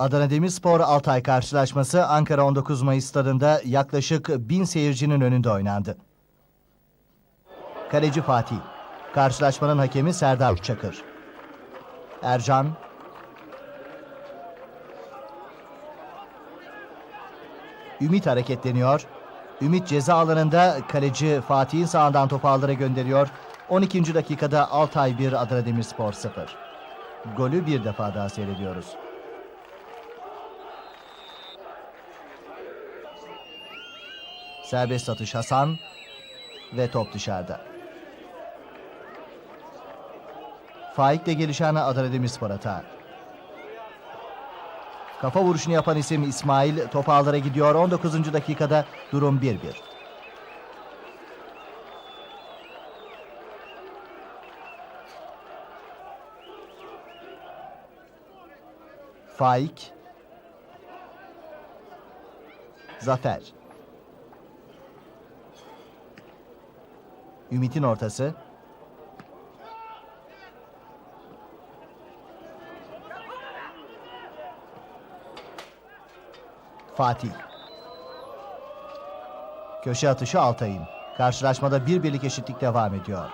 Adana Demirspor Altay karşılaşması Ankara 19 Mayıs stadında yaklaşık 1000 seyircinin önünde oynandı. Kaleci Fatih. Karşılaşmanın hakemi Serdar Çakır. Ercan. Ümit hareketleniyor. Ümit ceza alanında kaleci Fatih'in sağından topu ağlara gönderiyor. 12. dakikada Altay 1 Adana Demirspor 0. Golü bir defa daha seyrediyoruz. Serbest atış Hasan ve top dışarıda. Faik'le gelişen Adana Demirspor. Kafa vuruşunu yapan isim İsmail top ağlara gidiyor. 19. dakikada durum 1-1. Faik Zafer Ümit'in ortası Fatih Köşe atışı Altay'ın. Karşılaşmada bir birlik eşitlik devam ediyor.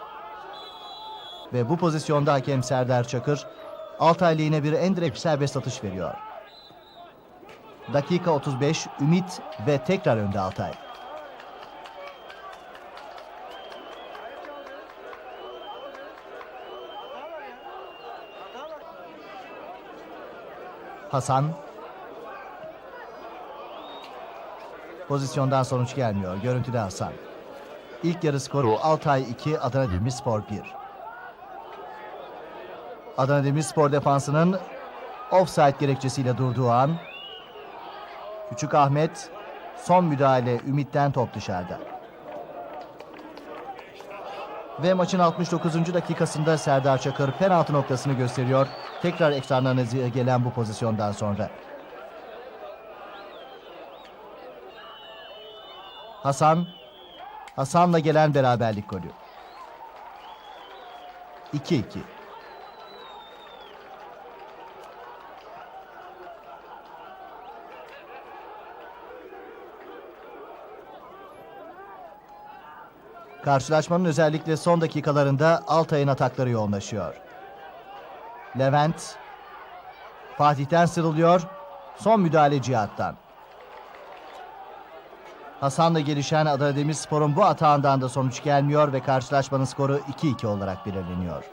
Ve bu pozisyonda hakem Serdar Çakır Altay lehine bir endirek serbest atış veriyor. Dakika 35 Ümit ve tekrar önde Altay. Hasan Pozisyondan sonuç gelmiyor. Görüntüde Hasan. İlk yarı skoru Altay 2, Adana Demirspor 1. Adana Demirspor defansının offside gerekçesiyle durduğu an Küçük Ahmet son müdahale Ümit'ten top dışarıda. Ve maçın 69. dakikasında Serdar Çakır penaltı noktasını gösteriyor. Tekrar ekranlarına gelen bu pozisyondan sonra. Hasan, Hasan'la gelen beraberlik golü. 2-2. Karşılaşmanın özellikle son dakikalarında Altay'ın atakları yoğunlaşıyor. Levent, Fatih'ten sıyrılıyor. Son müdahale Cihat'tan. Hasan'la gelişen Adana Demirspor'un bu atağından da sonuç gelmiyor ve karşılaşmanın skoru 2-2 olarak belirleniyor.